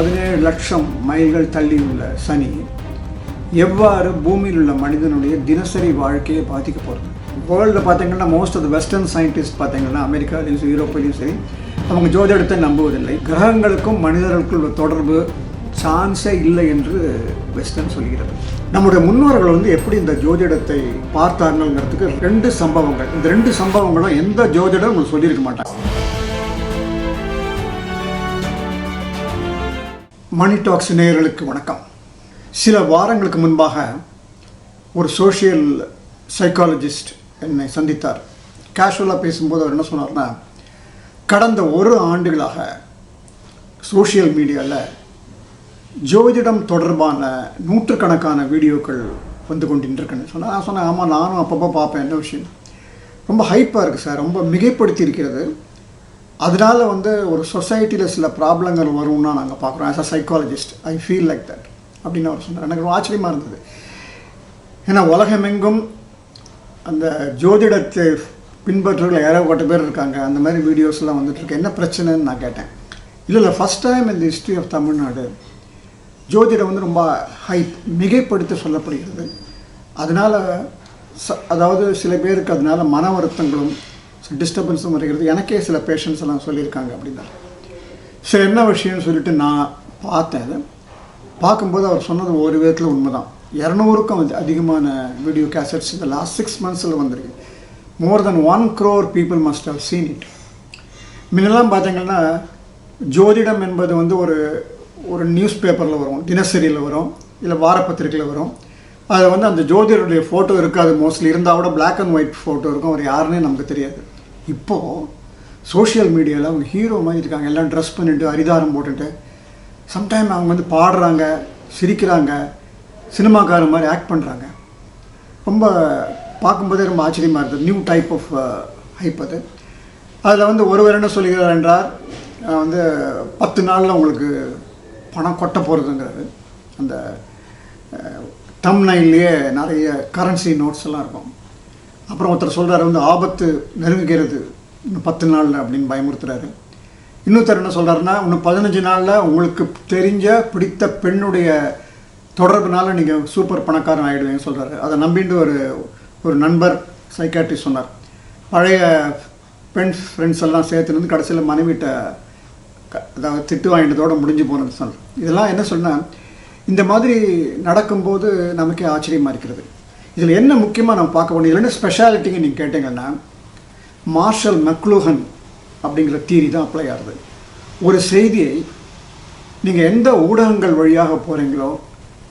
பதினேழு லட்சம் மைல்கள் தள்ளியுள்ள சனி எவ்வாறு பூமியில் உள்ள மனிதனுடைய தினசரி வாழ்க்கையை பாதிக்க போகிறது வேர்ல்டில் பார்த்தீங்கன்னா most of the western scientist பார்த்தீங்கன்னா அமெரிக்காலையும் சரி யூரோப்பிலையும் சரி அவங்க ஜோதிடத்தை நம்புவதில்லை. கிரகங்களுக்கும் மனிதர்களுக்கும் உள்ள தொடர்பு சான்ஸே இல்லை என்று வெஸ்டர்ன் சொல்கிறது. நம்முடைய முன்னோர்கள் வந்து எப்படி இந்த ஜோதிடத்தை பார்த்தாங்கங்கிறதுக்கு ரெண்டு சம்பவங்கள். இந்த ரெண்டு சம்பவங்களும் எந்த ஜோதிடம் உங்களுக்கு சொல்லியிருக்க மாட்டாங்க. மணி டாக்ஸ் நேயர்களுக்கு வணக்கம். சில வாரங்களுக்கு முன்பாக ஒரு சோஷியல் சைக்காலஜிஸ்ட் என்னை சந்தித்தார். கேஷுவலாக பேசும்போது அவர் என்ன சொன்னார்னா கடந்த ஒரு ஆண்டுகளாக சோஷியல் மீடியாவில் ஜோதிடம் தொடர்பான நூற்றுக்கணக்கான வீடியோக்கள் வந்து கொண்டிருக்குன்னு சொன்னால் நான் சொன்னேன் ஆமாம் நானும் அப்பப்போ பார்ப்பேன் என்ன விஷயம்? ரொம்ப ஹைப்பாக இருக்குது சார் ரொம்ப மிகைப்படுத்தி இருக்கிறது. அதனால் வந்து ஒரு சொசைட்டியில் சில ப்ராப்ளங்கள் வரும்னா நாங்கள் பார்க்குறோம். As a psychologist I feel like that அப்படின்னு அவர் சொன்னார். எனக்கு ரொம்ப ஆச்சரியமாக இருந்தது. ஏன்னா உலகமெங்கும் அந்த ஜோதிடத்தை பின்பற்றுகள் ஏகப்பட்ட பேர் இருக்காங்க. அந்த மாதிரி வீடியோஸ்லாம் வந்துட்டுருக்கு என்ன பிரச்சனைன்னு நான் கேட்டேன். இல்லை இல்லை ஃபஸ்ட் டைம் இந்த ஹிஸ்ட்ரி ஆஃப் தமிழ்நாடு ஜோதிடம் வந்து ரொம்ப ஹைப் மிகைப்படுத்தி சொல்லப்படுகிறது. அதனால் ச அதாவது சில பேருக்கு அதனால மன வருத்தங்களும் டிஸ்டர்பன்ஸும் வருகிறது. எனக்கே சில பேஷண்ட்ஸ் எல்லாம் சொல்லியிருக்காங்க அப்படின்னா சரி என்ன விஷயம்னு சொல்லிட்டு நான் பார்த்தேன் அதை. பார்க்கும்போது அவர் சொன்னது ஒரு விதத்தில் உண்மைதான். இரநூறுக்கும் வந்து அதிகமான வீடியோ கேசட்ஸ் இந்த லாஸ்ட் சிக்ஸ் மந்த்ஸில் வந்திருக்கு. More then one crore people must have seen it முன்னெல்லாம் பார்த்தீங்கன்னா ஜோதிடம் என்பது வந்து ஒரு ஒரு நியூஸ் பேப்பரில் வரும் தினசரியில் வரும் இல்லை வாரப்பத்திரிகையில் வரும். அதில் வந்து அந்த ஜோதிடருடைய ஃபோட்டோ இருக்காது. மோஸ்ட்லி இருந்தால் கூட பிளாக் அண்ட் ஒயிட் ஃபோட்டோ இருக்கும். அவர் யாருன்னே நமக்கு தெரியாது. இப்போது சோஷியல் மீடியாவில் அவங்க ஹீரோ மாதிரி இருக்காங்க. எல்லாம் ட்ரெஸ் பண்ணிட்டு அரிதாரம் போட்டுட்டு. சம்டைம் அவங்க வந்து பாடுறாங்க சிரிக்கிறாங்க. சினிமாக்காரர் மாதிரி ஆக்ட் பண்ணுறாங்க ரொம்ப பார்க்கும்போதே ரொம்ப ஆச்சரியமாக இருக்குது. நியூ டைப் ஆஃப் ஹைப் அது. அதில் வந்து ஒருவர் என்ன சொல்கிறார் என்றார்? வந்து பத்து நாளில் உங்களுக்கு பணம் கொட்ட போகிறதுங்கிறது அந்த uh, தம்னைல்லையே நிறைய கரன்சி நோட்ஸ் எல்லாம் இருக்கும். அப்புறம் ஒருத்தர் சொல்கிறாரு வந்து ஆபத்து நெருங்குகிறது. இன்னும் பத்து நாளில் அப்படின்னு பயமுறுத்துறாரு. இன்னொருத்தர் என்ன சொல்கிறாருன்னா இன்னும் பதினஞ்சு நாளில் உங்களுக்கு தெரிஞ்ச பிடித்த பெண்ணுடைய தொடர்புனால நீங்கள் சூப்பர் பணக்காரன் ஆகிடுவீங்கன்னு சொல்கிறாரு அதை நம்பிட்டு ஒரு ஒரு நண்பர் சைக்காட்ரிஸ்ட் சொன்னார். பழைய பெண் ஃப்ரெண்ட்ஸ் எல்லாம் சேர்த்து வந்து கடைசியில் மனைவிட்ட அதாவது திட்டு வாங்கினதோடு முடிஞ்சு போனது சொன்னார். இதெல்லாம் என்ன சொன்னால் இந்த மாதிரி நடக்கும்போது நமக்கே ஆச்சரியமாக இருக்கிறது. இதில் என்ன முக்கியமாக நம்ம பார்க்க வேண்டிய என்ன ஸ்பெஷாலிட்டிங்க நீங்கள் கேட்டிங்கன்னா மார்ஷல் மெக்லூஹன் அப்படிங்கிற தீரி தான் அப்ளை ஆகுது. ஒரு செய்தியை நீங்கள் எந்த ஊடகங்கள் வழியாக போகிறீங்களோ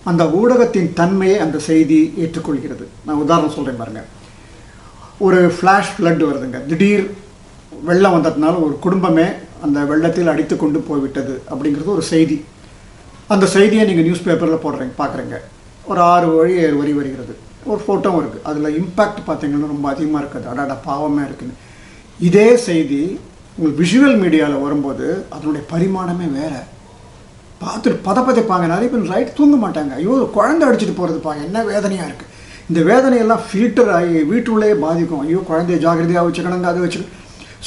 அந்த ஊடகத்தின் தன்மையை அந்த செய்தி ஏற்றுக்கொள்கிறது. நான் உதாரணம் சொல்கிறேன் பாருங்கள் ஒரு ஃப்ளாஷ் ஃப்ளட் வருதுங்க. திடீர் வெள்ளம் வந்ததுனால ஒரு குடும்பமே அந்த வெள்ளத்தில் அடித்து கொண்டு போய்விட்டது அப்படிங்கிறது ஒரு செய்தி. அந்த செய்தியை நீங்கள் நியூஸ் பேப்பரில் போடுறீங்க பார்க்குறீங்க. ஒரு ஆறு வழி ஏழு வரி வருகிறது. ஒரு ஃபோட்டோவும் இருக்குது அதில் இம்பேக்ட் பார்த்தீங்கன்னா ரொம்ப அதிகமாக இருக்குது. அடாடா பாவமே இருக்குன்னு. இதே செய்தி உங்கள் விஷுவல் மீடியாவில் வரும்போது அதனுடைய பரிமாணமே வேறு. பார்த்துட்டு பதப்பதைப்பாங்க. நிறைய பேர் ரைட் தூங்க மாட்டாங்க. ஐயோ குழந்தை அடிச்சுட்டு போகிறதுப்பா என்ன வேதனையாக இருக்குது இந்த வேதனையெல்லாம் ஃபில்டர் ஆகி வீட்டுள்ளே பாதிக்கும். ஐயோ குழந்தைய ஜாகிரதையாக வச்சுக்கணுங்க அதை வச்சுக்கணும்.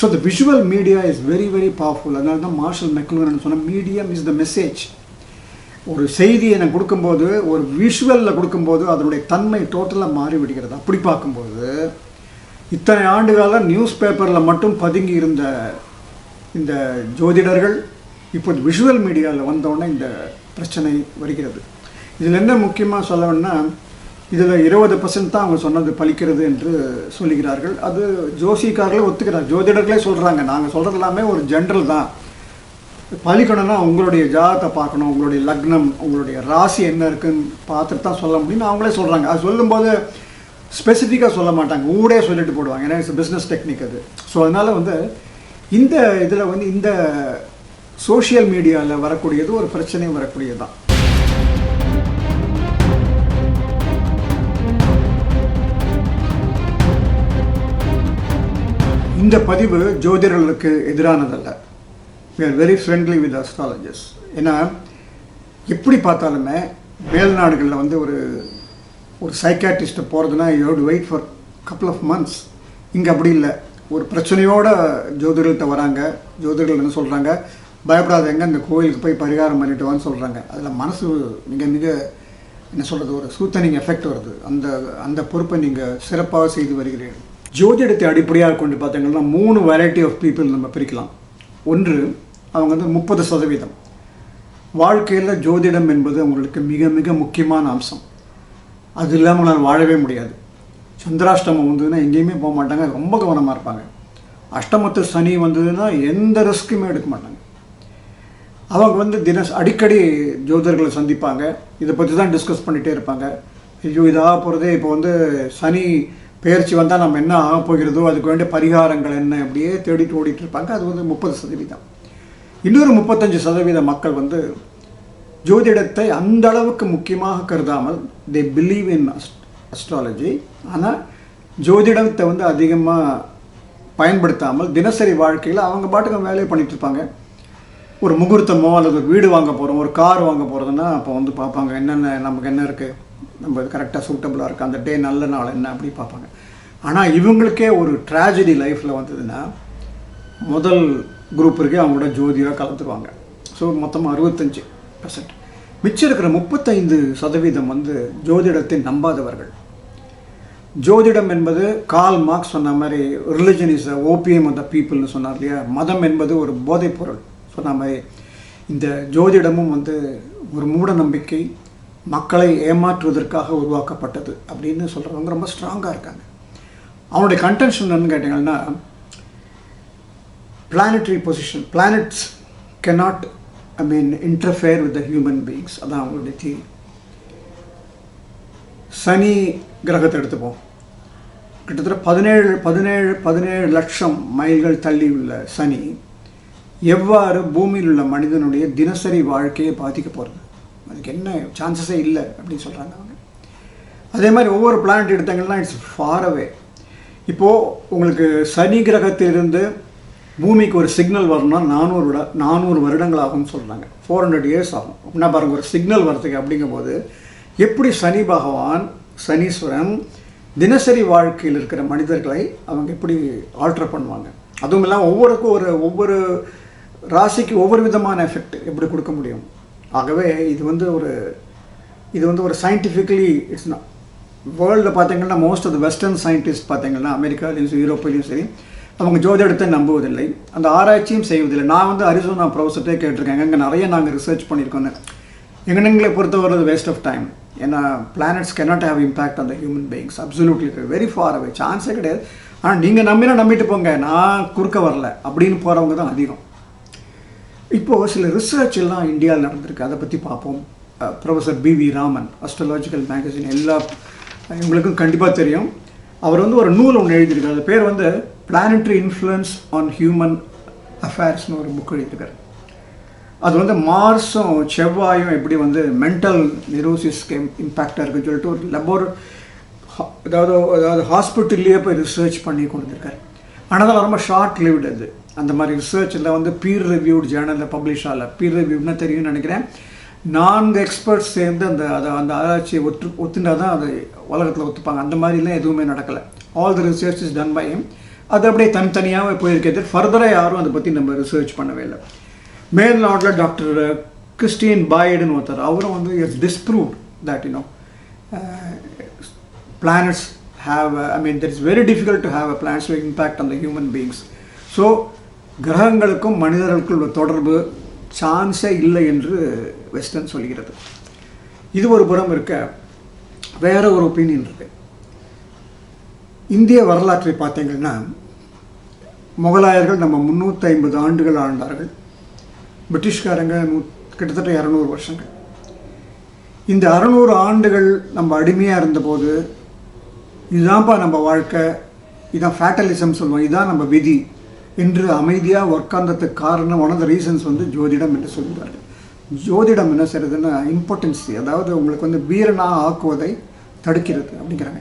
So the visual media is very very powerful அதனால தான் மார்ஷல் மெக்லூரன் சொன்ன மீடியம் இஸ் த மெசேஜ் ஒரு செய்தியை நான் கொடுக்கும்போது ஒரு விஷுவலில் கொடுக்கும்போது அதனுடைய தன்மை டோட்டலாக மாறி விடுகிறது அப்படி பார்க்கும்போது இத்தனை ஆண்டுகால நியூஸ் பேப்பரில் மட்டும் பதுங்கி இருந்த இந்த ஜோதிடர்கள் இப்போ விஷுவல் மீடியாவில் வந்தோடனே இந்த பிரச்சனை வருகிறது. இதில் என்ன முக்கியமாக சொல்லணும்னா இதில் இருபது பர்சன்ட் தான் அவங்க சொன்னது பலிக்கிறது என்று சொல்லுகிறார்கள். அது ஜோசிக்காரர்களே ஒத்துக்கிறார். ஜோதிடர்களே சொல்கிறாங்க நாங்கள் சொல்கிறது எல்லாமே ஒரு ஜென்ரல் தான். பலிக்கணும்னா உங்களுடைய ஜாதத்தை பார்க்கணும் உங்களுடைய லக்னம் உங்களுடைய ராசி என்ன இருக்குன்னு பார்த்துட்டு தான் சொல்ல முடியும்னு அவங்களே சொல்கிறாங்க அது சொல்லும்போது ஸ்பெசிஃபிக்காக சொல்ல மாட்டாங்க. ஊடே சொல்லிட்டு போடுவாங்க. ஏன்னா இட்ஸ் பிஸ்னஸ் டெக்னிக் அது. ஸோ அதனால் வந்து இந்த இதில் வந்து இந்த சோஷியல் மீடியாவில் வரக்கூடியது ஒரு பிரச்சனையும் வரக்கூடியது தான் இந்த பதிவு ஜோதிடர்களுக்கு எதிரானதல்ல. We very friendly with astrologers ஏன்னா எப்படி பார்த்தாலுமே மேல் நாடுகளில் வந்து ஒரு ஒரு சைக்காட்டிஸ்ட்டை போகிறதுனா you do wait for couple of months இங்கே அப்படி இல்லை. ஒரு பிரச்சனையோட ஜோதிடர்கள்ட்ட வராங்க. ஜோதிடர்கள் என்ன சொல்கிறாங்க பயப்படாதவங்க இந்த கோயிலுக்கு போய் பரிகாரம் பண்ணிட்டு வான்னு சொல்கிறாங்க அதில் மனசு மிக மிக என்ன சொல்கிறது ஒரு சூத்தனிங் எஃபெக்ட் வருது. அந்த அந்த பொறுப்பை நீங்கள் சிறப்பாக செய்து வருகிறீர்கள். ஜோதிடத்தை அடிப்படையாக கொண்டு பார்த்தீங்கன்னா மூணு வெரைட்டி ஆஃப் பீப்புள் நம்ம பிரிக்கலாம். ஒன்று அவங்க வந்து முப்பது சதவீதம். வாழ்க்கையில் ஜோதிடம் என்பது அவங்களுக்கு மிக மிக முக்கியமான அம்சம். அது இல்லாமல் நான் வாழவே முடியாது. சந்திராஷ்டமம் வந்ததுன்னா எங்கேயுமே போக மாட்டாங்க ரொம்ப கவனமாக இருப்பாங்க. அஷ்டமத்து சனி வந்ததுன்னா எந்த ரிஸ்க்குமே எடுக்க மாட்டாங்க. அவங்க வந்து தினஸ் அடிக்கடி ஜோதிடர்களை சந்திப்பாங்க. இதை பற்றி தான் டிஸ்கஸ் பண்ணிகிட்டே இருப்பாங்க. ஐயோ இதாக போகிறதே இப்போ வந்து சனி பெயர்ச்சி வந்தால் நம்ம என்ன ஆக போகிறதோ அதுக்கு வேண்டிய பரிகாரங்கள் என்ன அப்படியே தேடிட்டு ஓடிட்டு இருப்பாங்க. அது வந்து முப்பது சதவீதம். இன்னொரு முப்பத்தஞ்சு சதவீத மக்கள் வந்து ஜோதிடத்தை அந்த அளவுக்கு முக்கியமாக கருதாமல் தே பிலீவ் இன் அஸ்ட்ராலஜி ஆனால் ஜோதிடத்தை வந்து அதிகமாக பயன்படுத்தாமல் தினசரி வாழ்க்கையில் அவங்க பாட்டுக்கு வேலையை பண்ணிகிட்ருப்பாங்க இருப்பாங்க. ஒரு முகூர்த்தமோ அல்லது ஒரு வீடு வாங்க போகிறோம் ஒரு கார் வாங்க போகிறதுன்னா அப்போ வந்து பார்ப்பாங்க என்னென்ன நமக்கு என்ன இருக்குது நம்ம கரெக்டாக சூட்டபுளாக இருக்குது அந்த டே நல்ல நாள் என்ன அப்படி பார்ப்பாங்க. ஆனால் இவங்களுக்கே ஒரு ட்ராஜடி லைஃப்பில் வந்ததுன்னா முதல் குரூப் இருக்குது அவங்களோட ஜோதியாக கலந்துருவாங்க ஸோ மொத்தமாக அறுபத்தஞ்சு பர்சன்ட் மிச்சம் இருக்கிற முப்பத்தைந்து சதவீதம் வந்து ஜோதிடத்தை நம்பாதவர்கள். ஜோதிடம் என்பது கால் மார்க்ஸ் சொன்ன மாதிரி religion is opium of the பீப்புள்னு சொன்னார் இல்லையா? மதம் என்பது ஒரு போதைப் பொருள் சொன்ன மாதிரி. இந்த ஜோதிடமும் வந்து ஒரு மூட நம்பிக்கை மக்களை ஏமாற்றுவதற்காக உருவாக்கப்பட்டது அப்படின்னு சொல்கிறவங்க ரொம்ப ஸ்ட்ராங்காக இருக்காங்க. அவனுடைய கன்டென்ஷன் என்னன்னு கேட்டிங்கன்னா planetary position planets cannot I mean interfere with the human beings அதான் அவங்களுடைய தீம் சனி கிரகத்தை எடுத்துப்போம். கிட்டத்தட்ட பதினேழு பதினேழு பதினேழு லட்சம் மைல்கள் தள்ளி உள்ள சனி எவ்வாறு பூமியில் உள்ள மனிதனுடைய தினசரி வாழ்க்கையை பாதிக்க போகிறது அதுக்கு என்ன சான்சஸே இல்லை அப்படின்னு சொல்கிறாங்க அவங்க. அதே மாதிரி ஒவ்வொரு பிளானட் எடுத்தாங்கன்னா இட்ஸ் ஃபார் அவே இப்போது உங்களுக்கு சனி கிரகத்திலிருந்து பூமிக்கு ஒரு சிக்னல் வரணும்னா நானூறு விட நானூறு வருடங்கள் ஆகும்னு சொல்கிறாங்க ஃபோர் ஹண்ட்ரட் இயர்ஸ் ஆகும். அப்படின்னா பாருங்கள் ஒரு சிக்னல் வரதுக்கு அப்படிங்கும்போது எப்படி சனி பகவான் சனீஸ்வரன் தினசரி வாழ்க்கையில் இருக்கிற மனிதர்களை அவங்க எப்படி ஆல்டர் பண்ணுவாங்க? அதுவும் இல்லாமல் ஒவ்வொருக்கும் ஒரு ஒவ்வொரு ராசிக்கு ஒவ்வொரு விதமான எஃபெக்ட் எப்படி கொடுக்க முடியும்? ஆகவே இது வந்து ஒரு இது வந்து ஒரு சயின்டிஃபிக்கலி இட்ஸ் வேர்ல்டில் பார்த்தீங்கன்னா most of the western scientist பார்த்தீங்கன்னா அமெரிக்காலையும் சரி யூரோப்பிலையும் சரி அவங்க ஜோதிடத்தை நம்புவதில்லை. அந்த ஆராய்ச்சியும் செய்வதில்லை. நான் வந்து அரிசோனா ப்ரொஃபஸர்ட்டே கேட்டிருக்கேன் அங்கே நிறைய நாங்கள் ரிசர்ச் பண்ணியிருக்கோன்னு எங்களை பொறுத்தவரை வேஸ்ட் ஆஃப் டைம் ஏன்னா பிளானட்ஸ் கெனாட் ஹேவ் இம்பாக்ட் அந்த human human beings. Absolutely very far away சான்ஸே கிடையாது. ஆனால் நீங்கள் நம்பினா நம்பிட்டு போங்க. நான் குறுக்க வரல. அப்படின்னு போகிறவங்க தான் அதிகம். இப்போது சில ரிசர்ச் எல்லாம் இந்தியாவில் நடந்திருக்கு. அதை பற்றி பார்ப்போம். Professor B V Raman astrological magazine எல்லா இவங்களுக்கும் கண்டிப்பாக தெரியும். அவர் வந்து ஒரு நூல் ஒன்று எழுதியிருக்காரு. அது பேர் வந்து பிளானட்ரி இன்ஃப்ளூயன்ஸ் ஆன் ஹியூமன் அஃபேர்ஸ்னு ஒரு புக் எழுதியிருக்காரு. அது வந்து மார்ஸும் செவ்வாயும் எப்படி வந்து மென்டல் நிரோசிஸ்க்கு இம்பேக்டாக இருக்குன்னு சொல்லிட்டு ஒரு லெபோர் அதாவது அதாவது ஹாஸ்பிட்டல்லையே போய் ரிசர்ச் பண்ணி கொடுத்துருக்காரு. ஆனால் ரொம்ப ஷார்ட் லிவ்டு அது. அந்த மாதிரி ரிசர்ச்சில் வந்து பீர் ரிவ்யூட் ஜேர்னலில் பப்ளிஷ் ஆகல. பீர் ரிவ்யூட்னா தெரியும்னு நினைக்கிறேன். நான்கு எக்ஸ்பர்ட்ஸ் சேர்ந்து அந்த அதை அந்த ஆராய்ச்சியை ஒத்து ஒத்துண்டா தான் அது உலகத்தில் ஒத்துப்பாங்க. அந்த மாதிரிலாம் எதுவுமே நடக்கலை. All the research is done by அது அப்படியே தனித்தனியாக போயிருக்கிறது. ஃபர்தராக யாரும் அதை பற்றி நம்ம ரிசர்ச் பண்ணவே இல்லை. மேல் நாட்டில் டாக்டர் கிறிஸ்டியன் பாய்டுன்னு ஒருத்தர். அவரும் வந்து it's disproved that you know planets have I mean that is very difficult to have a planets impact on the human beings so கிரகங்களுக்கும் மனிதர்களுக்கும் உள்ள தொடர்பு சான்ஸே இல்லை என்று வெஸ்டர்ன் சொல்கிறது. இது ஒரு புறம் இருக்க வேற ஒரு ஒப்பீனியன் இருக்கு. இந்திய வரலாற்றை பார்த்தீங்கன்னா முகலாயர்கள் நம்ம முந்நூற்றி ஐம்பது ஆண்டுகள் ஆண்டார்கள். பிரிட்டிஷ்காரங்க நூ கிட்டத்தட்ட இரநூறு வருஷங்கள். இந்த அறநூறு ஆண்டுகள் நம்ம அடிமையாக இருந்தபோது இதுதான்ப்பா நம்ம வாழ்க்கை இதான் ஃபேட்டலிசம் சொல்லுவோம் இதுதான் நம்ம விதி என்று அமைதியாக உட்கார்ந்ததுக்கு காரணம் ஒன் ஆஃப் த ரீசன்ஸ் வந்து ஜோதிடம் என்று சொல்கிறார்கள். ஜோதிடம் என்ன செய்யறதுன்னா இம்பார்ட்டன்ஸ் அதாவது உங்களுக்கு வந்து வீரனாக ஆக்குவதை தடுக்கிறது அப்படிங்கிறாங்க.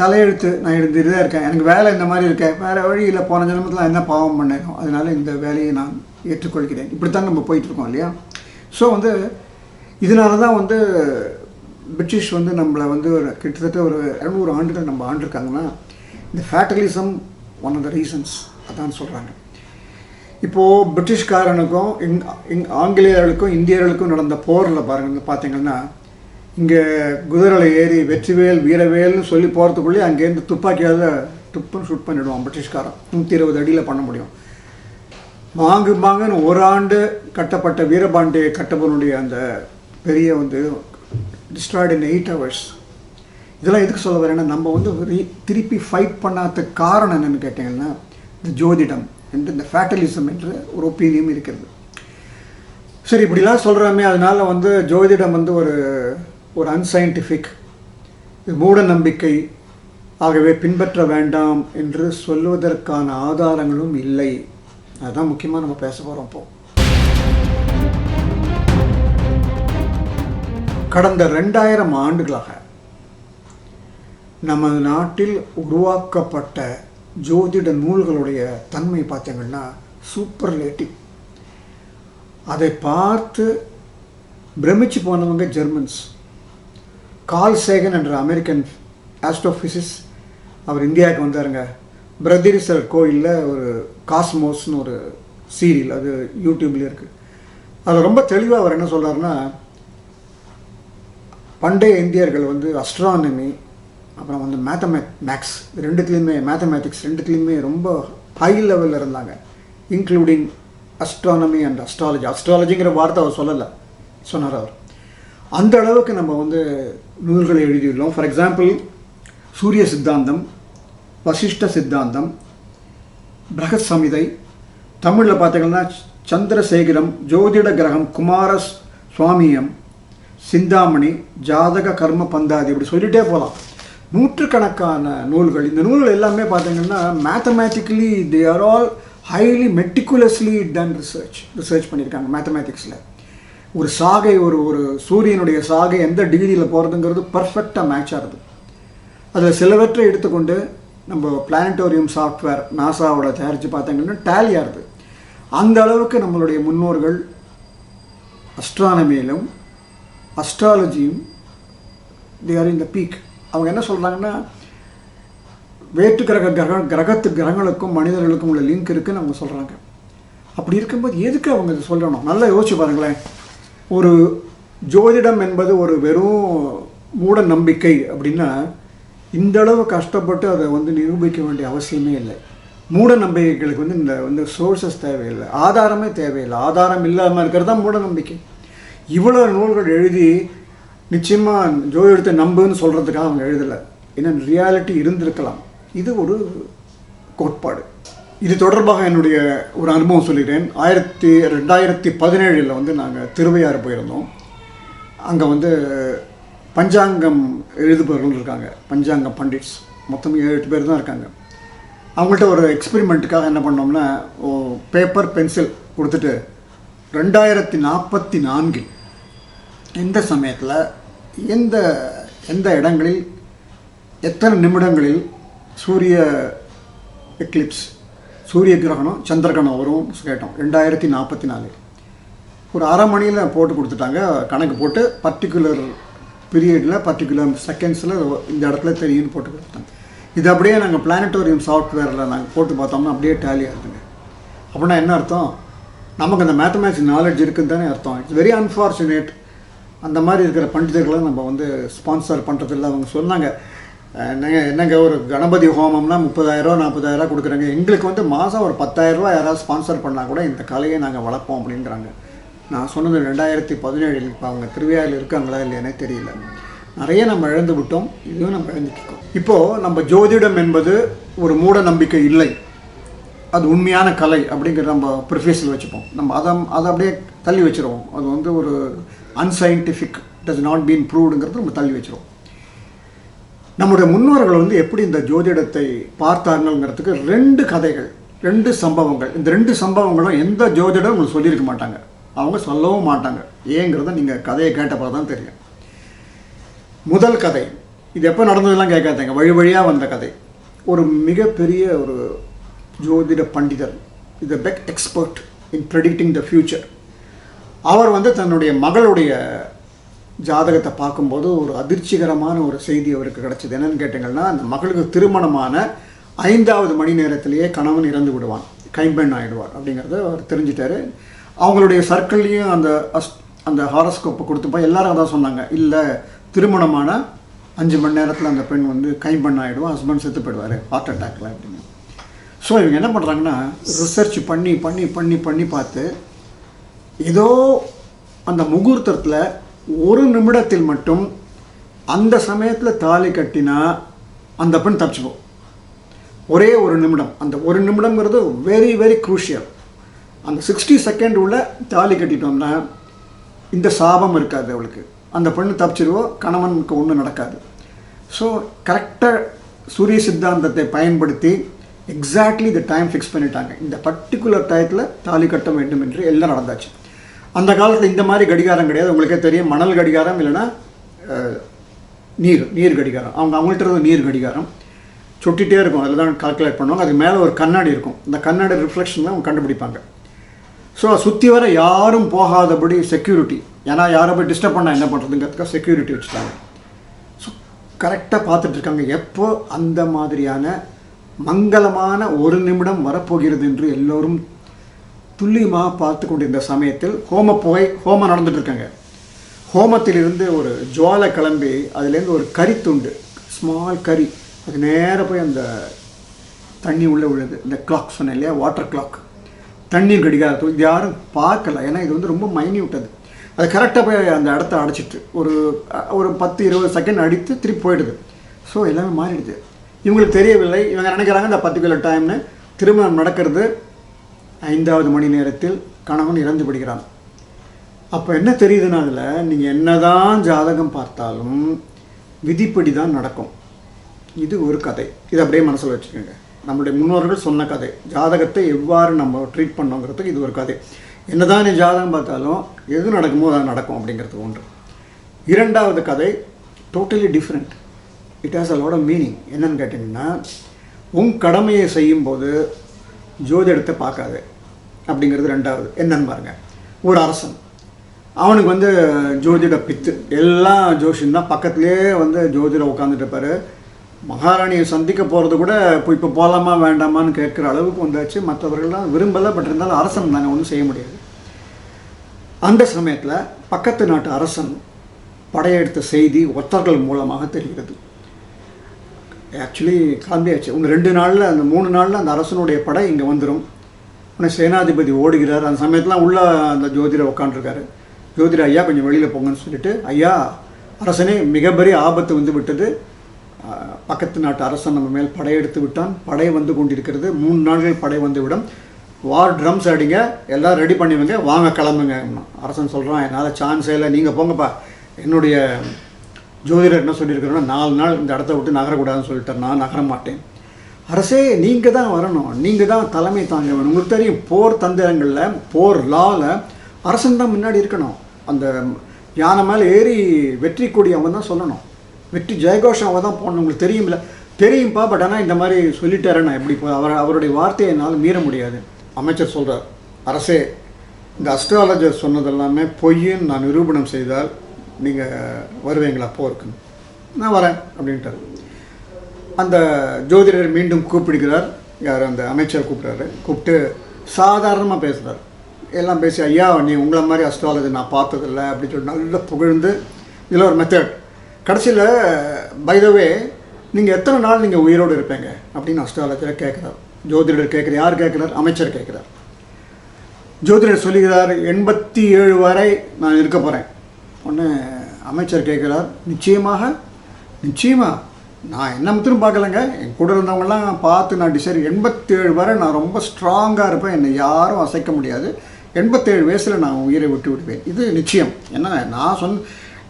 தலையெழுத்து நான் எழுந்துட்டு தான் இருக்கேன். எனக்கு வேலை இந்த மாதிரி இருக்கேன் வேறு வழியில் போன ஜென்மத்தில் என்ன பாவம் பண்ணிருக்கோம் அதனால இந்த வேலையை நான் ஏற்றுக்கொள்கிறேன். இப்படித்தான் நம்ம போயிட்டுருக்கோம் இல்லையா? ஸோ வந்து இதனால தான் வந்து பிரிட்டிஷ் வந்து நம்மளை வந்து ஒரு கிட்டத்தட்ட ஒரு இரநூறு ஆண்டுகள் நம்ம ஆண்டிருக்காங்கன்னா இந்த fatalism one of the reasons அதான் சொல்கிறாங்க இப்போது பிரிட்டிஷ்காரனுக்கும் இங் இங் ஆங்கிலேயர்களுக்கும் இந்தியர்களுக்கும் நடந்த போரில் பாருங்க பார்த்தீங்கன்னா இங்கே குதிரையில் ஏறி வெற்றிவேல் வீரவேல்னு சொல்லி போகிறதுக்குள்ளேயே அங்கேருந்து துப்பாக்கியால் துப்புன்னு ஷூட் பண்ணிவிடுவோம் பிரிட்டிஷ்காரன். நூற்றி இருபது அடியில் பண்ண முடியும். மாங்கு மாங்குன்னு ஒரு ஆண்டு கட்டப்பட்ட வீரபாண்டிய கட்டபனுடைய அந்த பெரிய வந்து டிஸ்ட்ராய்டு இன் எயிட் ஹவர்ஸ் இதெல்லாம் எதுக்கு சொல்ல வரேன்னா நம்ம வந்து திருப்பி ஃபைட் பண்ணாத காரணம் என்னன்னு கேட்டிங்கன்னா இந்த ஜோதிடம். என்று இந்த ஃபேட்டலிசம் என்ற ஒரு ஒப்பீனியம் இருக்கிறது. சரி இப்படிலாம் சொல்கிறோமே அதனால் வந்து ஜோதிடம் வந்து ஒரு ஒரு அன்சைன்டிஃபிக் மூட நம்பிக்கை ஆகவே பின்பற்ற வேண்டாம் என்று சொல்வதற்கான ஆதாரங்களும் இல்லை. அதுதான் முக்கியமாக நம்ம பேச போகிறோம் இப்போ. கடந்த ரெண்டாயிரம் ஆண்டுகளாக நமது நாட்டில் உருவாக்கப்பட்ட ஜோதிட நூல்களுடைய தன்மை பார்த்தீங்கன்னா சூப்பர்லேட்டிவ் அதை பார்த்து பிரமிச்சு போனவங்க ஜெர்மன்ஸ். கால் சேகன் என்ற அமெரிக்கன் ஆஸ்ட்ரோஃபிசிஸ் அவர் இந்தியாவுக்கு வந்தாருங்க. பிரதிரிசர் கோயிலில் ஒரு காஸ்மோஸ்னு ஒரு சீரியல் அது யூடியூப்லேயே இருக்குது அதில் ரொம்ப தெளிவாக அவர் என்ன சொல்கிறாருன்னா பண்டைய இந்தியர்கள் வந்து அஸ்ட்ரானமி அப்புறம் வந்து மேத்தமே மேக்ஸ் ரெண்டுத்துலேயுமே மேத்தமேட்டிக்ஸ் ரெண்டுத்துலேயுமே ரொம்ப ஹை லெவலில் இருந்தாங்க. இன்க்ளூடிங் அஸ்ட்ரானமி அண்ட் அஸ்ட்ராலஜி அஸ்ட்ராலஜிங்கிற வார்த்தை அவர் சொல்லலை சொன்னார் அவர். அந்த அளவுக்கு நம்ம வந்து நூல்களை எழுதியுள்ளோம். ஃபார் எக்ஸாம்பிள் சூரிய சித்தாந்தம் வசிஷ்ட சித்தாந்தம் பிரகத் சமிதை தமிழில் பார்த்தீங்கன்னா சந்திரசேகரம் ஜோதிட கிரகம் குமார சுவாமியம் சிந்தாமணி ஜாதக கர்ம பந்தாதி இப்படி சொல்லிகிட்டே போகலாம். நூற்றுக்கணக்கான நூல்கள். இந்த நூல்கள் எல்லாமே பார்த்தீங்கன்னா mathematically they are all highly meticulously done research research பண்ணியிருக்காங்க மேத்தமேட்டிக்ஸில் ஒரு சாகை ஒரு ஒரு சூரியனுடைய சாகை எந்த டிகிரியில் போகிறதுங்கிறது பர்ஃபெக்டாக மேட்ச் ஆகுது. அதில் சிலவற்றை எடுத்துக்கொண்டு நம்ம பிளானட்டோரியம் சாஃப்ட்வேர் நாசாவோட தயாரித்து பார்த்தீங்கன்னா டேலி ஆகுது. அந்த அளவுக்கு நம்மளுடைய முன்னோர்கள் அஸ்ட்ரானமியிலும் அஸ்ட்ராலஜியும் they are in the peak அவங்க என்ன சொல்கிறாங்கன்னா வேற்று கிரக கிரக கிரகத்து கிரகங்களுக்கும் மனிதர்களுக்கும் உள்ள லிங்க் இருக்குன்னு அவங்க சொல்கிறாங்க அப்படி இருக்கும்போது எதுக்கு அவங்க இதை சொல்லணும்? நல்லா யோசிச்சு பாருங்களேன். ஒரு ஜோதிடம் என்பது ஒரு வெறும் மூட நம்பிக்கை அப்படின்னா இந்த அளவு கஷ்டப்பட்டு அதை வந்து நிரூபிக்க வேண்டிய அவசியமே இல்லை. மூட நம்பிக்கைகளுக்கு வந்து இந்த வந்து சோர்சஸ் தேவையில்லை. ஆதாரமே தேவையில்லை. ஆதாரம் இல்லாமல் இருக்கிறது தான் மூட நம்பிக்கை. இவ்வளோ நூல்கள் எழுதி நிச்சயமாக ஜோதிடத்தை நம்புன்னு சொல்கிறதுக்காக அவங்க எழுதலை. ஏன்னா ரியாலிட்டி இருந்திருக்கலாம். இது ஒரு கோட்பாடு. இது தொடர்பாக என்னுடைய ஒரு அனுபவம் சொல்லிக்கிறேன் ஆயிரத்தி ரெண்டாயிரத்தி பதினேழில் வந்து நாங்கள் திருவையாறு போயிருந்தோம். அங்கே வந்து பஞ்சாங்கம் எழுதுபவர்கள் இருக்காங்க. பஞ்சாங்கம் பண்டிட்ஸ். மொத்தம் ஏழு எட்டு பேர் தான் இருக்காங்க. அவங்கள்ட்ட ஒரு எக்ஸ்பெரிமெண்ட்டுக்காக என்ன பண்ணோம்னா பேப்பர் பென்சில் கொடுத்துட்டு ரெண்டாயிரத்தி நாற்பத்தி நான்கில் எந்த சமயத்தில் எந்த எந்த இடங்களில் எத்தனை நிமிடங்களில் சூரிய எக்லிப்ஸ் சூரிய கிரகணம் சந்திரகிரகணம் வரும் கேட்டோம். ரெண்டாயிரத்தி நாற்பத்தி நாலு ஒரு அரை மணியில் போட்டு கொடுத்துட்டாங்க. கணக்கு போட்டு பர்டிகுலர் பீரியடில் பர்டிகுலர் செகண்ட்ஸில் இந்த இடத்துல தெரியும்னு போட்டு கொடுத்தாங்க இது அப்படியே நாங்கள் பிளானட்டோரியம் சாஃப்ட்வேரில் நாங்கள் போட்டு பார்த்தோம்னா அப்படியே டேலி ஆகுதுங்க. அப்படின்னா என்ன அர்த்தம்? நமக்கு அந்த மேத்தமேட்டிக்ஸ் நாலேஜ் இருக்குன்னு தானே அர்த்தம். இட்ஸ் வெரி அன்ஃபார்ச்சுனேட் அந்த மாதிரி இருக்கிற பண்டிதர்களை நம்ம வந்து ஸ்பான்சர் பண்ணுறதில்ல அவங்க சொன்னாங்க என்னங்க என்னங்க ஒரு கணபதி ஹோமம்னா முப்பதாயிரரூவா நாற்பதாயிரரூவா கொடுக்குறாங்க. எங்களுக்கு வந்து மாதம் ஒரு பத்தாயிரரூவா யாராவது ஸ்பான்சர் பண்ணால் கூட இந்த கலையை நாங்கள் வளர்ப்போம் அப்படிங்கிறாங்க நான் சொன்னது ரெண்டாயிரத்தி பதினேழில் இப்போ அவங்க திருவையாறில் இருக்காங்களா இல்லையானே தெரியல. நிறைய நம்ம இழந்து விட்டோம் இதுவும் நம்ம இழந்துக்கிட்டோம். இப்போது நம்ம ஜோதிடம் என்பது ஒரு மூட நம்பிக்கை இல்லை. அது உண்மையான கலை அப்படிங்கிற நம்ம ப்ரிஃபேஸில் வச்சுப்போம். நம்ம அதை அதை அப்படியே தள்ளி வச்சுருவோம். அது வந்து ஒரு அன்சைன்டிஃபிக் டஸ் நாட் பீன் ப்ரூவ்டுங்கிறது நம்ம தள்ளி வச்சிருவோம். நம்முடைய முன்னோர்கள் வந்து எப்படி இந்த ஜோதிடத்தை பார்த்தாங்கங்கிறதுக்கு ரெண்டு கதைகள் ரெண்டு சம்பவங்கள். இந்த ரெண்டு சம்பவங்களும் எந்த ஜோதிடம் உங்களுக்கு சொல்லியிருக்க மாட்டாங்க. அவங்க சொல்லவும் மாட்டாங்க. ஏங்கிறத நீங்கள் கதையை கேட்டப்போ தான் தெரியும். முதல் கதை இது எப்போ நடந்ததெல்லாம் கேட்காதீங்க. வழி வழியாக வந்த கதை. ஒரு மிகப்பெரிய ஒரு ஜோதிட பண்டிதர் இது பெக் expert in predicting the future அவர் வந்து தன்னுடைய மகளுடைய ஜாதகத்தை பார்க்கும்போது ஒரு அதிர்ச்சிகரமான ஒரு செய்தி அவருக்கு கிடச்சிது. என்னன்னு கேட்டிங்கன்னா அந்த மகளுக்கு திருமணமான ஐந்தாவது மணி நேரத்திலேயே கணவன் இறந்து விடுவான். கைம்பெண் ஆகிடுவார் அப்படிங்கிறத அவர் தெரிஞ்சிட்டாரு. அவங்களுடைய சர்க்கிள்லேயும் அந்த அஸ் அந்த ஹாரஸ்கோப்பை கொடுத்துப்போம் எல்லாரும் அதான் சொன்னாங்க. இல்லை திருமணமான அஞ்சு மணி நேரத்தில் அந்த பெண் வந்து கைம்பெண் ஆகிடுவோம் ஹஸ்பண்ட் செத்து போயிடுவார் ஹார்ட் அட்டாக்ல அப்படின்னு. ஸோ இவங்க என்ன பண்ணுறாங்கன்னா ரிசர்ச் பண்ணி பண்ணி பண்ணி பண்ணி பார்த்து ஏதோ அந்த முகூர்த்தத்தில் ஒரு நிமிடத்தில் மட்டும் அந்த சமயத்தில் தாலி கட்டினா அந்த பெண் தப்பிச்சுப்போம் ஒரே ஒரு நிமிடம். அந்த ஒரு நிமிடங்கிறது வெரி வெரி குரூஷியல் அந்த சிக்ஸ்டி செகண்ட் உள்ள தாலி கட்டிட்டோம்னா இந்த சாபம் இருக்காது அவளுக்கு. அந்த பெண்ணு தப்பிச்சிருவோ கணவனுக்கு ஒன்றும் நடக்காது. ஸோ கரெக்டாக சூரிய சித்தாந்தத்தை பயன்படுத்தி எக்ஸாக்ட்லி இந்த டைம் ஃபிக்ஸ் பண்ணிட்டாங்க. இந்த பர்டிகுலர் டயத்தில் தாலி கட்ட வேண்டும் என்று எல்லாம் நடந்தாச்சு. அந்த காலத்தில் இந்த மாதிரி கடிகாரம் கிடையாது. உங்களுக்கே தெரியும் மணல் கடிகாரம் இல்லைன்னா நீர் நீர் கடிகாரம். அவங்க அவங்கள்ட்ட இருந்த நீர் கடிகாரம். சுட்டிகிட்டே இருக்கும் அதில் தான் கால்குலேட் பண்ணுவாங்க. அதுக்கு மேலே ஒரு கண்ணாடி இருக்கும். அந்த கண்ணாடி ரிஃப்ளெக்ஷன் அவங்க கண்டுபிடிப்பாங்க. ஸோ சுற்றி வர யாரும் போகாதபடி செக்யூரிட்டி ஏன்னா யாரை போய் டிஸ்டர்ப் பண்ணால் என்ன பண்ணுறதுங்கிறதுக்காக செக்யூரிட்டி வச்சுட்டாங்க. ஸோ கரெக்டாக பார்த்துட்ருக்காங்க எப்போ அந்த மாதிரியான மங்களமான ஒரு நிமிடம் வரப்போகிறது என்று எல்லோரும் துல்லியமாக பார்த்து கொண்டிருந்த சமயத்தில் ஹோம புகை ஹோமம் நடந்துட்டு இருக்காங்க ஹோமத்திலிருந்து ஒரு ஜுவாலை கிளம்பி அதுலேருந்து ஒரு கறி துண்டு ஸ்மால் கறி. அது நேராக போய் அந்த தண்ணி உள்ளே விழுது. இந்த கிளாக் சொன்னேன் இல்லையா? வாட்டர் கிளாக் தண்ணீர் கடிகாரத்து இது யாரும் பார்க்கல. ஏன்னா இது வந்து ரொம்ப மைன்யூட்டது அது. அது கரெக்டாக போய் அந்த இடத்த அடைச்சிட்டு ஒரு ஒரு பத்து இருபது செகண்ட் அடித்து திருப்பி போயிடுது. ஸோ எல்லாமே மாறிடுது. இவங்களுக்கு தெரியவில்லை. இவங்க நினைக்கிறாங்க? இந்த பர்டிகுலர் டைம்னு திருமணம் நடக்கிறது. ஐந்தாவது மணி நேரத்தில் கணவன் இறந்து விடுகிறான். அப்போ என்ன தெரியுதுன்னா அதில் நீங்கள் என்னதான் ஜாதகம் பார்த்தாலும் விதிப்படி தான் நடக்கும். இது ஒரு கதை. இது அப்படியே மனசில் வச்சுக்கோங்க. நம்மளுடைய முன்னோர்கள் சொன்ன கதை. ஜாதகத்தை எவ்வாறு நம்ம ட்ரீட் பண்ணோங்கிறதுக்கு இது ஒரு கதை. என்னதான் நீ ஜாதகம் பார்த்தாலும் எது நடக்குமோ அது நடக்கும் அப்படிங்கிறது ஒன்று. இரண்டாவது கதை totally different it has a lot of meaning என்னன்னு கேட்டிங்கன்னா உன் கடமையை செய்யும்போது ஜோதிடத்தை பார்க்காது. அப்படிங்கிறது ரெண்டாவது. என்னன்னு பாருங்க. ஒரு அரசன். அவனுக்கு வந்து ஜோதிட பித்து. எல்லாம் ஜோஷின் தான் பக்கத்துலேயே வந்து ஜோதிட உட்காந்துட்டு இருப்பாரு. மகாராணியை சந்திக்க போகிறது கூட இப்போ இப்போ போகலாமா வேண்டாமான்னு கேட்குற அளவுக்கு வந்தாச்சு. மற்றவர்கள்லாம் விரும்பலை பட் இருந்தாலும் அரசன் நாங்கள் ஒன்றும் செய்ய முடியாது. அந்த சமயத்தில் பக்கத்து நாட்டு அரசன் படையெடுத்த செய்தி ஒத்தர்கள் மூலமாக தெரிகிறது. ஆக்சுவலி கிளம்பியாச்சு. இன்னும் ரெண்டு நாளில் அந்த மூணு நாளில் அந்த அரசனுடைய படை இங்கே வந்துடும் உடனே சேனாதிபதி ஓடுகிறார். அந்த சமயத்தில் உள்ள அந்த ஜோதிடர் உட்காந்துருக்காரு ஜோதிடர் ஐயா கொஞ்சம் வெளியில் போங்கன்னு சொல்லிட்டு ஐயா அரசனே மிகப்பெரிய ஆபத்து வந்து விட்டது. பக்கத்து நாட்டு அரசன் நம்ம மேல் படையெடுத்து விட்டான். படை வந்து கொண்டிருக்கிறது. மூணு நாள்கள் படை வந்து விடும் வார் ட்ரம்ஸ் அடிங்க எல்லாம் ரெடி பண்ணிவிங்க வாங்க கிளம்புங்க. அரசன் சொல்கிறான் என்னால் சான்ஸே இல்லை. நீங்கள் போங்கப்பா. என்னுடைய ஜோதிடர் என்ன சொல்லியிருக்கிறோன்னா நாலு நாள் இந்த இடத்த விட்டு நகரக்கூடாதுன்னு சொல்லிட்டேன் நான் நகர மாட்டேன். அரசே நீங்கள் தான் வரணும். நீங்கள் தான் தலைமை தாங்க வேணும். உங்களுக்கு தெரியும் போர் தந்திரங்களில் போர் லாவில் அரசன் தான் முன்னாடி இருக்கணும். அந்த யானை மேலே ஏறி வெற்றி கொடி அவன் தான் சொல்லணும். வெற்றி ஜெயகோஷம் அவன் தான் போடணும். உங்களுக்கு தெரியும்ல? தெரியும்ப்பா பட் ஆனால் இந்த மாதிரி சொல்லிட்டாரு. நான் எப்படி இப்போ அவர் அவருடைய வார்த்தையை என்னால் மீற முடியாது. அமைச்சர் சொல்கிறார் அரசே இந்த அஸ்ட்ராலஜர் சொன்னதெல்லாமே பொய்ன்னு நான் நிரூபணம் செய்தால் நீங்கள் வருவீங்களா? போருக்குன்னு நான் வரேன் அப்படின்ட்டார். அந்த ஜோதிடர் மீண்டும் கூப்பிடுகிறார். யார் அந்த அமைச்சர் கூப்பிட்றாரு. கூப்பிட்டு சாதாரணமாக பேசுகிறார் எல்லாம் பேசி ஐயா நீ உங்களை மாதிரி அஸ்ட்ராலஜி நான் பார்த்ததில்ல அப்படின்னு சொல்லி நல்லா புகழ்ந்து இதில் ஒரு மெத்தட் கடைசியில் பைதவே நீங்கள் எத்தனை நாள் நீங்கள் உயிரோடு இருப்பீங்க? அப்படின்னு அஸ்ட்ராலஜரை கேட்குறார். ஜோதிடர் கேட்குற யார் கேட்குறார்? அமைச்சர் கேட்குறார். ஜோதிடர் சொல்லுகிறார் எண்பத்தி ஏழு வரை நான் இருக்க போகிறேன் ஒன்று அமைச்சர் கேட்குறார் நிச்சயமாக நிச்சயமாக நான் என்ன மட்டும் பார்க்கலங்க? என் கூட இருந்தவங்கலாம் பார்த்து நான் டிசைட் எண்பத்தேழு வரை நான் ரொம்ப ஸ்ட்ராங்காக இருப்பேன். என்னை யாரும் அசைக்க முடியாது. எண்பத்தேழு வயசில் நான் உயிரை விட்டு விடுவேன். இது நிச்சயம். என்ன நான் சொன்ன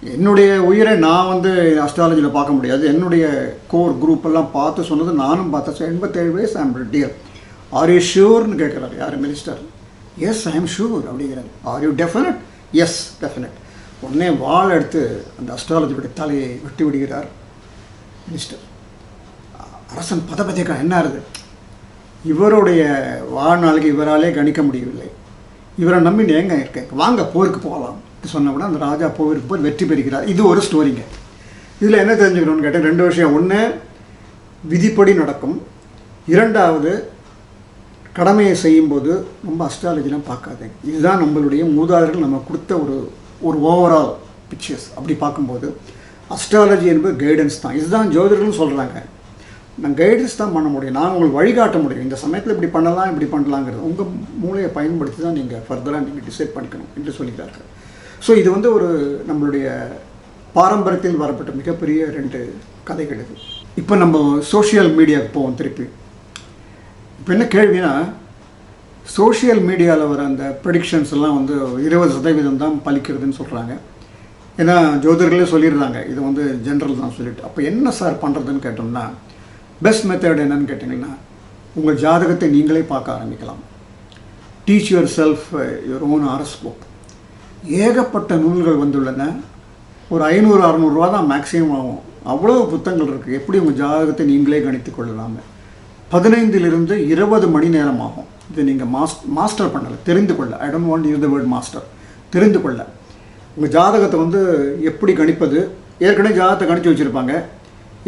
என்னுடைய உயிரை நான் வந்து அஸ்ட்ராலஜியில் பார்க்க முடியாது. என்னுடைய கோர் குரூப் எல்லாம் பார்த்து சொன்னது நானும் பார்த்தேன். எண்பத்தேழு வயசு ஐம் டியர் ஆர் யூ ஷூர்னு கேட்குறாரு. யார்? Minister yes I am sure அப்படிங்கிறாரு. Are you definite yes definite உடனே வாள் எடுத்து அந்த அஸ்ட்ராலஜியுடைய தலையை விட்டு விடுகிறார். மினிஸ்டர் அரசன் பதபதிக்கா என்ன ஆகுது இவருடைய வாழ்நாளுக்கு இவராலே கணிக்க முடியவில்லை. இவரை நம்பி ஏங்க இருக்கேன் வாங்க போருக்கு போகலாம் சொன்ன உடனே அந்த ராஜா போருக்கு போய் வெற்றி பெறுகிறார். இது ஒரு ஸ்டோரிங்க இதில் என்ன தெரிஞ்சுக்கணும்னு கேட்டால் ரெண்டு விஷயம். ஒன்று விதிப்படி நடக்கும். இரண்டாவது கடமையை செய்யும்போது ரொம்ப அஸ்ட்ராலஜிலாம் பார்க்காதேங்க இதுதான் நம்மளுடைய மூதாதர்கள் நம்ம கொடுத்த ஒரு ஒரு ஓவரால் பிக்சர்ஸ் அப்படி பார்க்கும்போது அஸ்ட்ராலஜி என்பது கைடன்ஸ் தான். இதுதான் ஜோதிடர்களும் சொல்கிறாங்க நான் கைடன்ஸ் தான் பண்ண முடியும். நான் உங்களுக்கு வழிகாட்ட முடியும். இந்த சமயத்தில் இப்படி பண்ணலாம் இப்படி பண்ணலாங்கிறது உங்கள் மூளையை பயன்படுத்தி தான் நீங்கள் ஃபர்தராக நீங்கள் டிசைட் பண்ணிக்கணும் என்று சொல்லிக்கிறார்கள் ஸோ இது வந்து ஒரு நம்மளுடைய பாரம்பரியத்தில் வரப்பட்ட மிகப்பெரிய ரெண்டு கதைகள் இது. இப்போ நம்ம சோஷியல் மீடியாவுக்கு போவோம் திருப்பி. இப்போ என்ன கேள்வினா சோஷியல் மீடியாவில் வர அந்த ப்ரெடிக்ஷன்ஸ் எல்லாம் வந்து இருபது சதவீதம் தான் பலிக்கிறதுன்னு சொல்கிறாங்க ஏன்னா ஜோதிடர்களே சொல்லிடுறாங்க இது வந்து ஜென்ரல் தான் சொல்லிட்டு. அப்போ என்ன சார் பண்ணுறதுன்னு கேட்டோம்னா பெஸ்ட் மெத்தட் என்னன்னு கேட்டிங்கன்னா உங்கள் ஜாதகத்தை நீங்களே பார்க்க ஆரம்பிக்கலாம். Teach yourself your own horoscope ஏகப்பட்ட நூல்கள் வந்துள்ளன. ஒரு ஐநூறு அறநூறுவா தான் மேக்ஸிமம் ஆகும். அவ்வளோ புத்தகங்கள் இருக்குது எப்படி உங்கள் ஜாதகத்தை நீங்களே கணித்து கொள்ளலாமே? பதினைந்திலிருந்து இருபது மணி நேரம் ஆகும். இது நீங்கள் மாஸ் மாஸ்டர் பண்ணலை. தெரிந்து கொள்ள. I don't want use the word master தெரிந்து கொள்ள. உங்கள் ஜாதகத்தை வந்து எப்படி கணிப்பது? ஏற்கனவே ஜாதகத்தை கணிச்சு வச்சுருப்பாங்க.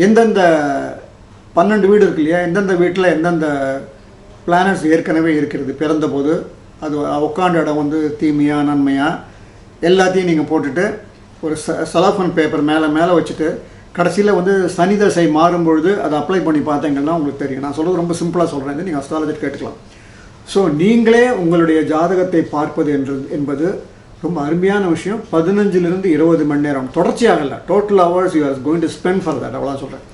எந்தெந்த பன்னெண்டு வீடு இருக்கு இல்லையா? எந்தெந்த வீட்டில் எந்தெந்த பிளானட்ஸ் ஏற்கனவே இருக்கிறது பிறந்தபோது? அது உட்காந்த இடம் வந்து தீமையா நன்மையா? எல்லாத்தையும் நீங்கள் போட்டுட்டு ஒரு ச சலாஃபன் பேப்பர் மேலே மேலே வச்சுட்டு கடைசியில் வந்து சனி தசை மாறும் பொழுது அதை அப்ளை பண்ணி பார்த்தீங்கன்னா உங்களுக்கு தெரியும். நான் சொல்கிறது ரொம்ப சிம்பிளாக சொல்கிறேன் நீங்கள் அஸ்ட்ராலஜர் கேட்டுக்கலாம். ஸோ நீங்களே உங்களுடைய ஜாதகத்தை பார்ப்பது என்று என்பது ரொம்ப அருமையான விஷயம். பதினஞ்சிலிருந்து இருபது மணி நேரம். தொடர்ச்சியாகல total hours you are going to spend for that அவ்வளோ சொல்கிறேன்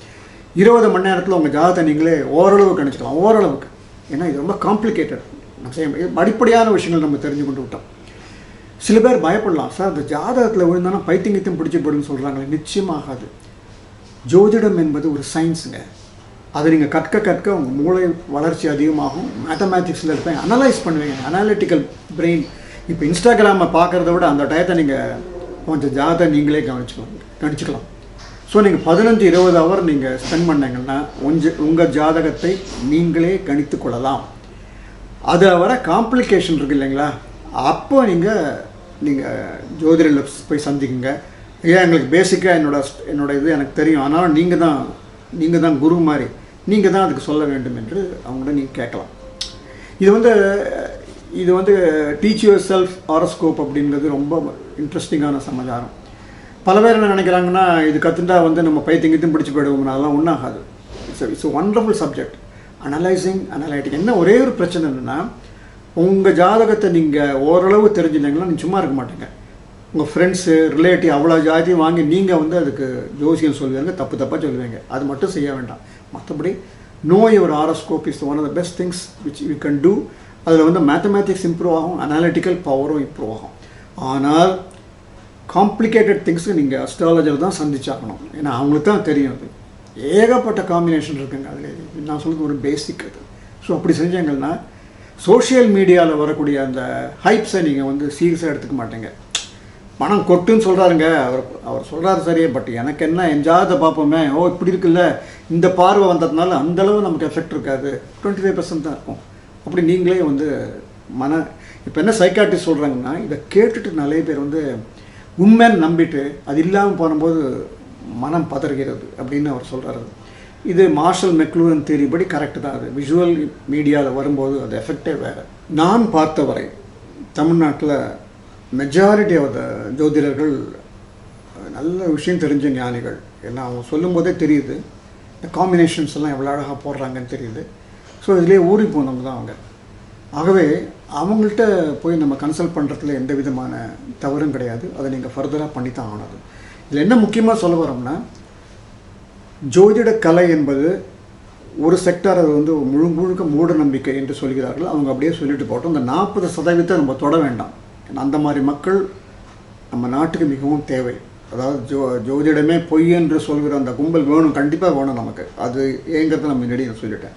இருபது மணி நேரத்தில் உங்கள் ஜாதகத்தை நீங்களே ஓரளவு கணிச்சிக்கலாம். ஓரளவுக்கு. ஏன்னா இது ரொம்ப காம்ப்ளிகேட்டட் நம்ம செய்ய அடிப்படையான விஷயங்கள் நம்ம தெரிஞ்சு கொண்டு விட்டோம். சில பேர் பயப்படலாம். சார் அந்த ஜாதகத்தில் விழுந்தானா பைத்தியங்கத்தையும் பிடிச்சி போடுன்னு சொல்கிறாங்களே நிச்சயமாகாது ஜோதிடம் என்பது ஒரு சயின்ஸுங்க அதை நீங்கள் கற்க கற்க உங்கள் மூளை வளர்ச்சி அதிகமாகும். மேத்தமேட்டிக்ஸில் இருப்பேன். அனலைஸ் பண்ணுவீங்க. அனாலிட்டிக்கல் பிரெயின் இப்போ இன்ஸ்டாகிராமை பார்க்குறத விட அந்த டயத்தை நீங்கள் கொஞ்சம் ஜாதகம் நீங்களே கவனிச்சுக்கலாம். கணிச்சுக்கலாம் ஸோ நீங்கள் பதினஞ்சு இருபது ஹவர் நீங்கள் ஸ்பெண்ட் பண்ணீங்கன்னா உஞ்ச உங்கள் ஜாதகத்தை நீங்களே கணித்து கொள்ளலாம். அதில் வர காம்ப்ளிகேஷன் இருக்குது இல்லைங்களா? அப்போ நீங்கள் நீங்கள் ஜோதிடரில் போய் சந்திக்குங்க. ஏன் எங்களுக்கு பேசிக்காக என்னோட என்னோட இது எனக்கு தெரியும். ஆனால் நீங்கள் தான் நீங்கள் தான் குரு மாதிரி. நீங்கள் தான் அதுக்கு சொல்ல வேண்டும் என்று அவங்கள்ட்ட நீங்கள் கேட்கலாம். இது வந்து இது வந்து டீச் யுவர் செல்ஃப் ஆரோஸ்கோப் அப்படிங்கிறது ரொம்ப இன்ட்ரெஸ்டிங்கான சமாச்சாரம். பல பேர் என்ன நினைக்கிறாங்கன்னா இது கற்றுண்டா வந்து நம்ம பைத்தியங்கத்தையும் பிடிச்சி போயிடுவோம் அதெல்லாம் ஒன்றாகாது it's it's wonderful subject analysing analytic என்ன ஒரே ஒரு பிரச்சனை என்னென்னா உங்கள் ஜாதகத்தை நீங்கள் ஓரளவு தெரிஞ்சுட்டீங்கன்னா நீங்கள் சும்மா இருக்க மாட்டீங்க. உங்கள் ஃப்ரெண்ட்ஸு ரிலேட்டிவ் அவ்வளோ ஜாதியும் வாங்கி நீங்கள் வந்து அதுக்கு ஜோசியம் சொல்லுவாங்க தப்பு தப்பாக சொல்லுவீங்க. அது மட்டும் செய்ய வேண்டாம். மற்றபடி know your horoscope is one of the best things which you can do அதில் வந்து மேத்தமேட்டிக்ஸ் இம்ப்ரூவ் ஆகும் அனாலிட்டிக்கல் பவரும் இம்ப்ரூவ் ஆகும். ஆனால் காம்ப்ளிகேட்டட் திங்ஸுக்கு நீங்கள் அஸ்ட்ராலஜர் தான் சந்திச்சாகணும். ஏன்னா அவங்களுக்கு தான் தெரியும் அது. ஏகப்பட்ட காம்பினேஷன் இருக்குங்க அதில். நான் சொல்கிறது ஒரு பேசிக் அது. ஸோ அப்படி செஞ்சாங்கன்னா சோஷியல் மீடியாவில் வரக்கூடிய அந்த ஹைப்ஸை நீங்கள் வந்து சீரியஸாக எடுத்துக்க மாட்டீங்க. பணம் கொட்டுன்னு சொல்கிறாருங்க அவர் அவர் சொல்கிறாரு சரியே பட் எனக்கு என்ன என் பார்ப்போமே ஓ இப்படி இருக்குல்ல. இந்த பார்வை வந்ததுனால அந்த அளவு நமக்கு எஃபெக்ட் இருக்காது. டுவெண்ட்டி ஃபைவ் பர்சன்ட் தான் இருக்கும். அப்படி நீங்களே வந்து மன இப்போ என்ன சைக்காட்டிஸ்ட் சொல்கிறாங்கன்னா இதை கேட்டுட்டு நிறைய பேர் வந்து உண்மைன்னு நம்பிட்டு அது இல்லாமல் போகும்போது மனம் பதறுகிறது அப்படின்னு அவர் சொல்கிறாரு இது மார்ஷல் மெக்லூரன் தேரி படி கரெக்டு தான். அது விஷுவல் மீடியாவில் வரும்போது அது எஃபெக்டே வேறு. நான் பார்த்தவரை தமிழ்நாட்டில் மெஜாரிட்டி ஆஃப் த ஜோதிடர்கள் நல்ல விஷயம் தெரிஞ்ச ஞானிகள். ஏன்னா அவங்க சொல்லும்போதே தெரியுது. இந்த காம்பினேஷன்ஸ் எல்லாம் எவ்வளோ அழகாக போடுறாங்கன்னு தெரியுது. ஸோ இதுலேயே ஊறி போனவங்க தான் அவங்க. ஆகவே அவங்கள்ட்ட போய் நம்ம கன்சல்ட் பண்ணுறதுல எந்த விதமான தவறும் கிடையாது. அதை நீங்கள் ஃபர்தராக பண்ணி தான் ஆகணும். இதில் என்ன முக்கியமாக சொல்ல வரோம்னா ஜோதிட கலை என்பது ஒரு செக்டார் அது வந்து முழு முழுக்க மூட நம்பிக்கை என்று சொல்கிறார்கள். அவங்க அப்படியே சொல்லிட்டு போட்டோம். இந்த நாற்பது சதவீதத்தை நம்ம தொட வேண்டாம். ஏன்னா அந்த மாதிரி மக்கள் நம்ம நாட்டுக்கு மிகவும் தேவை. அதாவது ஜோ ஜோதிடமே பொய் என்று சொல்கிற அந்த கும்பல் வேணும். கண்டிப்பாக வேணும் நமக்கு. அது ஏங்கிறத நம்ம முன்னாடி நான் சொல்லிட்டேன்.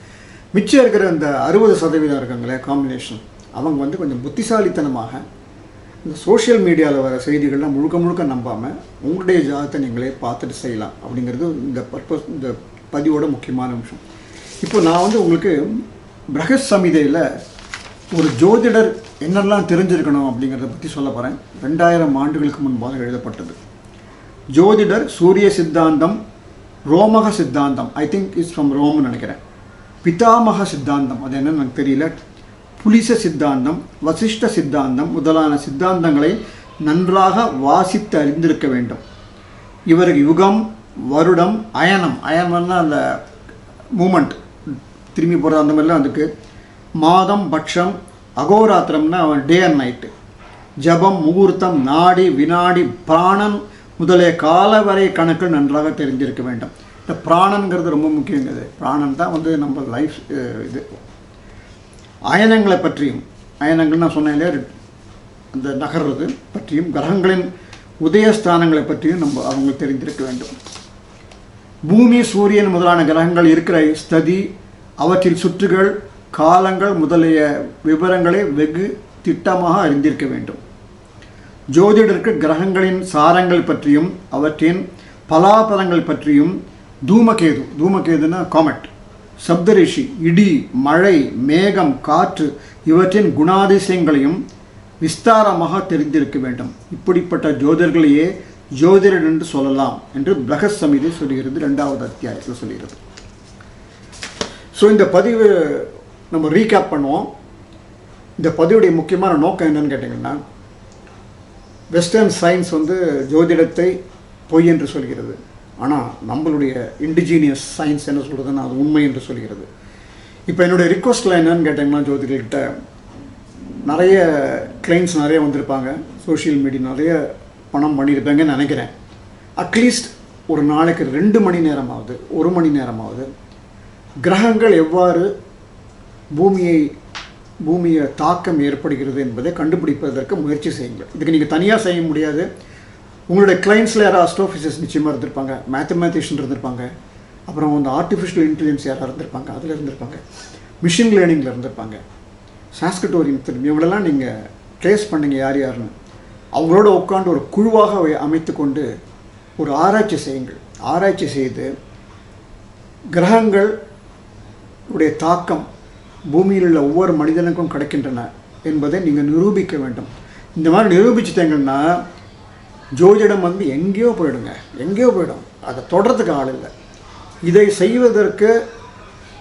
மிச்சம் இருக்கிற அந்த அறுபது சதவீதம் இருக்காங்களே காம்பினேஷன் அவங்க வந்து கொஞ்சம் புத்திசாலித்தனமாக இந்த சோஷியல் மீடியாவில் வர செய்திகள்லாம் முழுக்க முழுக்க நம்பாமல் உங்களுடைய ஜாதத்தை நீங்களே பார்த்துட்டு செய்யலாம் அப்படிங்கிறது இந்த பர்பஸ் இந்த பதிவோட முக்கியமான விஷயம் இப்போ நான் வந்து உங்களுக்கு பிரகசமிதையில் ஒரு ஜோதிடர் என்னெல்லாம் தெரிஞ்சிருக்கணும் அப்படிங்கிறத பற்றி சொல்ல போகிறேன் ரெண்டாயிரம் ஆண்டுகளுக்கு முன்பாக எழுதப்பட்டது. ஜோதிடர் சூரிய சித்தாந்தம் ரோமக சித்தாந்தம் ஐ திங்க் இஸ் ஃப்ரம் ரோம்னு நினைக்கிறேன். பிதாமக சித்தாந்தம். அது என்னன்னு எனக்கு தெரியல. புலிச சித்தாந்தம் வசிஷ்ட சித்தாந்தம் முதலான சித்தாந்தங்களை நன்றாக வாசித்து அறிந்திருக்க வேண்டும். இவருக்கு யுகம் வருடம் அயனம். அயனம்னா அந்த மூமெண்ட் திரும்பி போகிறது அந்த மாதிரிலாம் அதுக்கு மாதம் பட்சம் அகோராத்திரம்னா அவன் டே அண்ட் நைட்டு ஜபம் முகூர்த்தம் நாடி வினாடி பிராணன் முதலிய காலவரை கணக்கு நன்றாக தெரிஞ்சிருக்க வேண்டும். இந்த பிராணங்கிறது ரொம்ப முக்கியங்கிறது பிராணன் தான் வந்து நம்ம லைஃப் இது. அயனங்களை பற்றியும் அயனங்கள் நான் சொன்னேன் இல்லையா அந்த நகர்றது பற்றியும் கிரகங்களின் உதயஸ்தானங்களை பற்றியும் நம்ம அவங்க தெரிந்திருக்க வேண்டும். பூமி சூரியன் முதலான கிரகங்கள் இருக்கிற ஸ்ததி அவற்றின் சுற்றுகள் காலங்கள் முதலிய விவரங்களை வெகு திட்டமாக அறிந்திருக்க வேண்டும். ஜோதிடருக்கு கிரகங்களின் சாரங்கள் பற்றியும் அவற்றின் பலாபலங்கள் பற்றியும் தூமகேது தூமகேதுன்னா காமெட் சப்தரிஷி இடி மழை மேகம் காற்று இவற்றின் குணாதிசயங்களையும் விஸ்தாரமாக தெரிந்திருக்க வேண்டும். இப்படிப்பட்ட ஜோதிடர்களையே ஜோதிடர் என்று சொல்லலாம் என்று பிரகஸ் சமிதி சொல்கிறது ரெண்டாவது அத்தியாயத்தில் சொல்கிறது. ஸோ இந்த பதிவு நம்ம ரீகேப் பண்ணுவோம். இந்த பதிவுடைய முக்கியமான நோக்கம் என்னன்னு கேட்டிங்கன்னா வெஸ்டர்ன் சயின்ஸ் வந்து ஜோதிடத்தை பொய் என்று சொல்கிறது. ஆனால் நம்மளுடைய இண்டிஜீனியஸ் சயின்ஸ் என்ன சொல்கிறதுன்னா அது உண்மை என்று சொல்கிறது. இப்போ என்னுடைய ரிக்வஸ்ட்டில் என்னன்னு கேட்டிங்கன்னா ஜோதிடர்கிட்ட நிறைய கிளைண்ட்ஸ் நிறைய வந்திருப்பாங்க. சோஷியல் மீடியா நிறைய பணம் பண்ணியிருப்பாங்கன்னு நினைக்கிறேன். அட்லீஸ்ட் ஒரு நாளைக்கு ரெண்டு மணி நேரமாவது ஒரு மணி நேரமாவது கிரகங்கள் எவ்வாறு பூமியை பூமியை தாக்கம் ஏற்படுகிறது என்பதை கண்டுபிடிப்பதற்கு முயற்சி செய்யுங்கள். இதுக்கு நீங்கள் தனியாக செய்ய முடியாது. உங்களுடைய கிளைண்ட்ஸில் யாராவது அஸ்ட்ரோஃபிசிஸ் நிச்சயமாக இருந்திருப்பாங்க மேத்தமேட்டிஷியன் இருந்திருப்பாங்க அப்புறம் வந்து ஆர்டிஃபிஷியல் இன்டெலிஜென்ஸ் யாராக இருந்திருப்பாங்க அதில் இருந்திருப்பாங்க. மிஷின் லேர்னிங்கில் இருந்திருப்பாங்க. சாஸ்கட்டோரியன் திரும்பி இவங்களெல்லாம் நீங்கள் ட்ரேஸ் பண்ணுங்க யார் யாருன்னு. அவங்களோட உட்காந்து ஒரு குழுவாக அமைத்து கொண்டு ஒரு ஆராய்ச்சி செய்யுங்கள். ஆராய்ச்சி செய்து கிரகங்கள் உடைய தாக்கம் பூமியில் உள்ள ஒவ்வொரு மனிதனுக்கும் கிடைக்கின்றன என்பதை நீங்கள் நிரூபிக்க வேண்டும். இந்த மாதிரி நிரூபிச்சிட்டீங்கன்னா ஜோதிடம் வந்து எங்கேயோ போயிடுங்க எங்கேயோ போயிடும். அதை தொடர்றதுக்கு ஆள் இல்லை. இதை செய்வதற்கு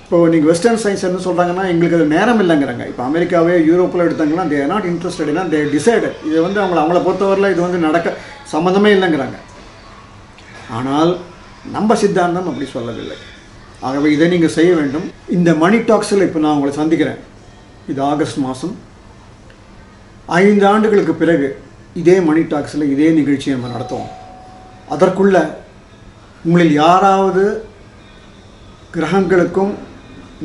இப்போ நீங்கள் வெஸ்டர்ன் சயின்ஸ் என்ன சொல்கிறாங்கன்னா எங்களுக்கு அது நேரம் இல்லைங்கிறாங்க. இப்போ அமெரிக்காவே யூரோப்பில் எடுத்தாங்கன்னா தே நாட் இன்ட்ரெஸ்டட்னா தே டிசைடட் இது வந்து அவங்கள அவங்கள பொறுத்தவரையில் இது வந்து நடக்க சம்மந்தமே இல்லைங்கிறாங்க. ஆனால் நம்ம சித்தாந்தம் அப்படி சொல்லவில்லை. ஆகவே இதை நீங்கள் செய்ய வேண்டும். இந்த மணி டாக்ஸில் இப்போ நான் உங்களை சந்திக்கிறேன். இது ஆகஸ்ட் மாதம். ஐந்து ஆண்டுகளுக்கு பிறகு இதே மணி டாக்ஸில் இதே நிகழ்ச்சியை நம்ம நடத்துவோம். அதற்குள்ள உங்களில் யாராவது கிரகங்களுக்கும்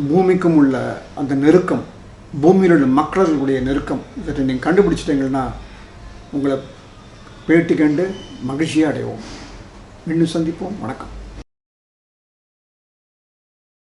பூமிக்கும் உள்ள அந்த நெருக்கம் பூமியில் உள்ள மக்களுடைய நெருக்கம் இதை நீங்கள் கண்டுபிடிச்சிட்டிங்கன்னா உங்களை பேட்டி கண்டு மகிழ்ச்சியாக அடைவோம். மீண்டும் சந்திப்போம். வணக்கம்.